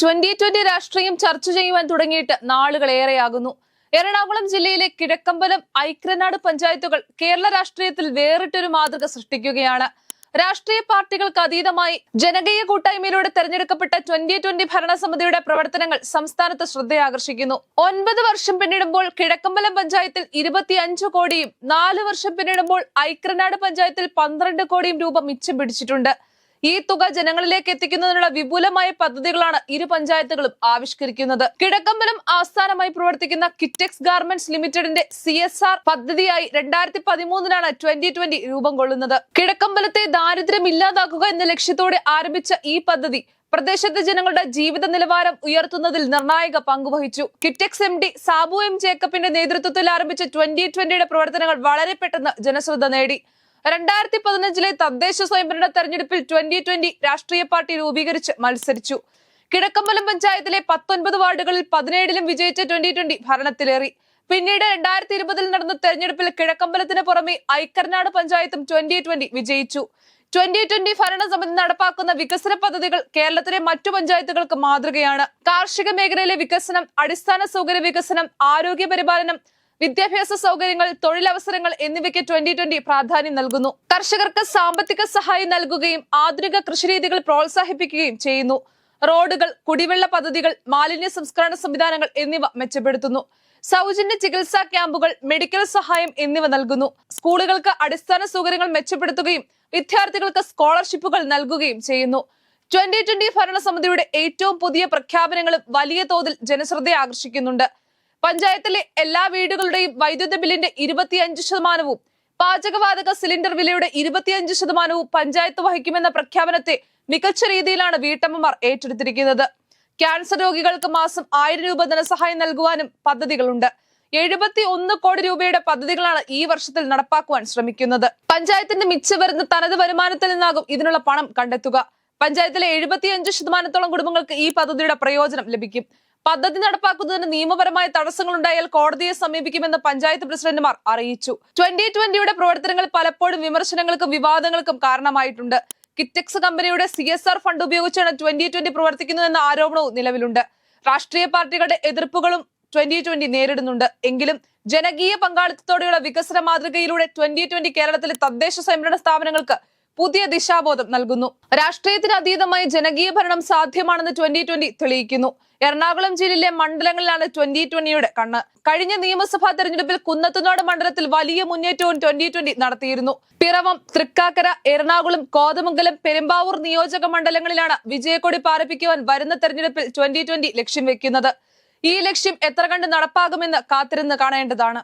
Twenty twenty രാഷ്ട്രീയം ചർച്ച ചെയ്യുവാൻ തുടങ്ങിയിട്ട് നാളുകളേറെയാകുന്നു എറണാകുളം ജില്ലയിലെ കിഴക്കമ്പലം ഐക്യനാട് പഞ്ചായത്തുകൾ കേരള രാഷ്ട്രീയത്തിൽ വേറിട്ടൊരു മാതൃക സൃഷ്ടിക്കുകയാണ്. രാഷ്ട്രീയ പാർട്ടികൾക്ക് അതീതമായി ജനകീയ കൂട്ടായ്മയിലൂടെ തെരഞ്ഞെടുക്കപ്പെട്ട ട്വന്റി ട്വന്റി ഭരണസമിതിയുടെ പ്രവർത്തനങ്ങൾ സംസ്ഥാനത്ത് ശ്രദ്ധയാകർഷിക്കുന്നു. ഒൻപത് വർഷം പിന്നിടുമ്പോൾ കിഴക്കമ്പലം പഞ്ചായത്തിൽ ഇരുപത്തിയഞ്ചു കോടിയും നാല് വർഷം പിന്നിടുമ്പോൾ ഐക്യനാട് പഞ്ചായത്തിൽ പന്ത്രണ്ട് കോടിയും രൂപ മിച്ചം പിടിച്ചിട്ടുണ്ട്. ഈ തുക ജനങ്ങളിലേക്ക് എത്തിക്കുന്നതിനുള്ള വിപുലമായ പദ്ധതികളാണ് ഇരു പഞ്ചായത്തുകളും ആവിഷ്കരിക്കുന്നത്. കിഴക്കമ്പലം ആസ്ഥാനമായി പ്രവർത്തിക്കുന്ന കിറ്റെക്സ് ഗാർമെന്റ്സ് ലിമിറ്റഡിന്റെ സി എസ് ആർ പദ്ധതിയായി രണ്ടായിരത്തി പതിമൂന്നിലാണ് ട്വന്റി ട്വന്റി രൂപം കൊള്ളുന്നത്. കിഴക്കമ്പലത്തെ ദാരിദ്ര്യം ഇല്ലാതാക്കുക എന്ന ലക്ഷ്യത്തോടെ ആരംഭിച്ച ഈ പദ്ധതി പ്രദേശത്തെ ജനങ്ങളുടെ ജീവിത നിലവാരം ഉയർത്തുന്നതിൽ നിർണായക പങ്കുവഹിച്ചു. Kitex M D Sabu M ജേക്കബിന്റെ നേതൃത്വത്തിൽ ആരംഭിച്ച ട്വന്റി ട്വന്റിയുടെ പ്രവർത്തനങ്ങൾ വളരെ പെട്ടെന്ന് ജനശ്രദ്ധ നേടി. രണ്ടായിരത്തി പതിനഞ്ചിലെ തദ്ദേശ സ്വയംഭരണ തെരഞ്ഞെടുപ്പിൽ ട്വന്റി ട്വന്റി രാഷ്ട്രീയ പാർട്ടി രൂപീകരിച്ച് മത്സരിച്ചു. കിഴക്കമ്പലം പഞ്ചായത്തിലെ പത്തൊൻപത് വാർഡുകളിൽ പതിനേഴിലും വിജയിച്ച ട്വന്റി ട്വന്റി ഭരണത്തിലേറി. പിന്നീട് രണ്ടായിരത്തി ഇരുപതിൽ നടന്ന തെരഞ്ഞെടുപ്പിൽ കിഴക്കമ്പലത്തിന് പുറമെ ഐക്കർനാട് പഞ്ചായത്തും ട്വന്റി ട്വന്റി വിജയിച്ചു. ട്വന്റി ട്വന്റി ഭരണസമിതി നടപ്പാക്കുന്ന വികസന പദ്ധതികൾ കേരളത്തിലെ മറ്റു പഞ്ചായത്തുകൾക്ക് മാതൃകയാണ്. കാർഷിക മേഖലയിലെ വികസനം അടിസ്ഥാന സൗകര്യ വികസനം ആരോഗ്യ പരിപാലനം വിദ്യാഭ്യാസ സൗകര്യങ്ങൾ തൊഴിലവസരങ്ങൾ എന്നിവയ്ക്ക് ട്വന്റി ട്വന്റി പ്രാധാന്യം നൽകുന്നു. കർഷകർക്ക് സാമ്പത്തിക സഹായം നൽകുകയും ആധുനിക കൃഷിരീതികൾ പ്രോത്സാഹിപ്പിക്കുകയും ചെയ്യുന്നു. റോഡുകൾ കുടിവെള്ള പദ്ധതികൾ മാലിന്യ സംസ്കരണ സംവിധാനങ്ങൾ എന്നിവ മെച്ചപ്പെടുത്തുന്നു. സൗജന്യ ചികിത്സാ ക്യാമ്പുകൾ മെഡിക്കൽ സഹായം എന്നിവ നൽകുന്നു. സ്കൂളുകൾക്ക് അടിസ്ഥാന സൗകര്യങ്ങൾ മെച്ചപ്പെടുത്തുകയും വിദ്യാർത്ഥികൾക്ക് സ്കോളർഷിപ്പുകൾ നൽകുകയും ചെയ്യുന്നു. ട്വന്റി ട്വന്റി ഭരണസമിതിയുടെ ഏറ്റവും പുതിയ പ്രഖ്യാപനങ്ങളും വലിയ തോതിൽ ജനശ്രദ്ധയെ ആകർഷിക്കുന്നുണ്ട്. പഞ്ചായത്തിലെ എല്ലാ വീടുകളുടെയും വൈദ്യുത ബില്ലിന്റെ ഇരുപത്തിയഞ്ച് ശതമാനവും പാചകവാതക സിലിണ്ടർ വിലയുടെ ഇരുപത്തിയഞ്ച് ശതമാനവും പഞ്ചായത്ത് വഹിക്കുമെന്ന പ്രഖ്യാപനത്തെ മികച്ച രീതിയിലാണ് വീട്ടമ്മമാർ ഏറ്റെടുത്തിരിക്കുന്നത്. ക്യാൻസർ രോഗികൾക്ക് മാസം ആയിരം രൂപ ധനസഹായം നൽകുവാനും പദ്ധതികളുണ്ട്. എഴുപത്തി ഒന്ന് കോടി രൂപയുടെ പദ്ധതികളാണ് ഈ വർഷത്തിൽ നടപ്പാക്കുവാൻ ശ്രമിക്കുന്നത്. പഞ്ചായത്തിന്റെ മിച്ചം വരുന്ന തനത് വരുമാനത്തിൽ നിന്നാകും ഇതിനുള്ള പണം കണ്ടെത്തുക. പഞ്ചായത്തിലെ എഴുപത്തിയഞ്ച് ശതമാനത്തോളം കുടുംബങ്ങൾക്ക് ഈ പദ്ധതിയുടെ പ്രയോജനം ലഭിക്കും. പദ്ധതി നടപ്പാക്കുന്നതിന് നിയമപരമായ തടസ്സങ്ങൾ ഉണ്ടായാൽ കോടതിയെ സമീപിക്കുമെന്ന് പഞ്ചായത്ത് പ്രസിഡന്റുമാർ അറിയിച്ചു. ട്വന്റി ട്വന്റിയുടെ പ്രവർത്തനങ്ങൾ പലപ്പോഴും വിമർശനങ്ങൾക്കും വിവാദങ്ങൾക്കും കാരണമായിട്ടുണ്ട്. കിറ്റക്സ് കമ്പനിയുടെ സി എസ് ആർ ഫണ്ട് ഉപയോഗിച്ചാണ് ട്വന്റി ട്വന്റി പ്രവർത്തിക്കുന്നതെന്ന ആരോപണവും നിലവിലുണ്ട്. രാഷ്ട്രീയ പാർട്ടികളുടെ എതിർപ്പുകളും ട്വന്റി ട്വന്റി നേരിടുന്നുണ്ട്. എങ്കിലും ജനകീയ പങ്കാളിത്തത്തോടെയുള്ള വികസന മാതൃകയിലൂടെ ട്വന്റി ട്വന്റി കേരളത്തിലെ തദ്ദേശ സ്വയംഭരണ സ്ഥാപനങ്ങൾക്ക് പുതിയ ദിശാബോധം നൽകുന്നു. രാഷ്ട്രീയത്തിന് അതീതമായി ജനകീയ ഭരണം സാധ്യമാണെന്ന് ട്വന്റി ട്വന്റി തെളിയിക്കുന്നു. എറണാകുളം ജില്ലയിലെ മണ്ഡലങ്ങളിലാണ് ട്വന്റി ട്വന്റിയുടെ കണ്ണ്. കഴിഞ്ഞ നിയമസഭാ തെരഞ്ഞെടുപ്പിൽ കുന്നത്തുനാട് മണ്ഡലത്തിൽ വലിയ മുന്നേറ്റവും ട്വന്റി ട്വന്റി നടത്തിയിരുന്നു. പിറവം തൃക്കാക്കര എറണാകുളം കോതമംഗലം പെരുമ്പാവൂർ നിയോജക മണ്ഡലങ്ങളിലാണ് വിജയക്കൊടി പാറിപ്പിക്കുവാൻ വരുന്ന തെരഞ്ഞെടുപ്പിൽ ട്വന്റി ട്വന്റി ലക്ഷ്യം വെക്കുന്നത്. ഈ ലക്ഷ്യം എത്ര കണ്ട് നടപ്പാകുമെന്ന് കാത്തിരുന്ന് കാണേണ്ടതാണ്.